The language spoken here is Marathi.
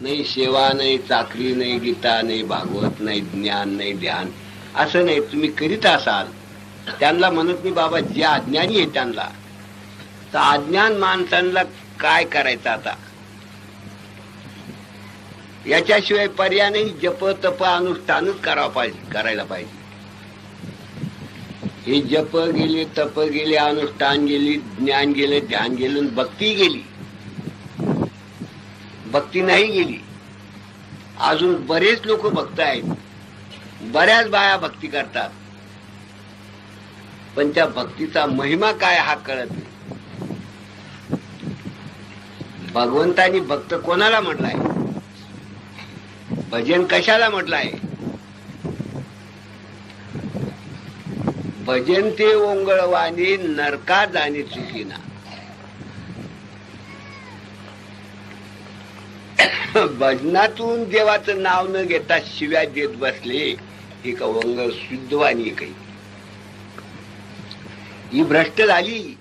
नाही सेवा नाही चाकरी नाही गीता नाही भागवत नाही ज्ञान नाही ध्यान. असं नाही तुम्ही करीत असाल. त्यांना म्हणत नाही बाबा जे अज्ञानी आहे त्यांना. तर अज्ञान माणसांना काय करायचं आता? याच्याशिवाय पर्याय नाही जप तप अनुष्ठानच करावं पाहिजे करायला पाहिजे. हे जप गेले तप गेले अनुष्ठान गेली ज्ञान गेले ध्यान गेलं भक्ती गेली. भक्ती नाही गेली. अजून बरेच लोक भक्त आहेत बऱ्याच बाया भक्ती करतात. पण त्या भक्तीचा महिमा काय हा कळत नाही. भगवंतानी भक्त कोणाला म्हटलाय? भजन कशाला म्हटलाय? भजन ते ओंगळवाणी नरका जाणे चुकीना. भजनातून देवाचं नाव न घेता शिव्या देत बसले ही अवंग वंग शुद्धवाणी काही. ही भ्रष्ट झाली.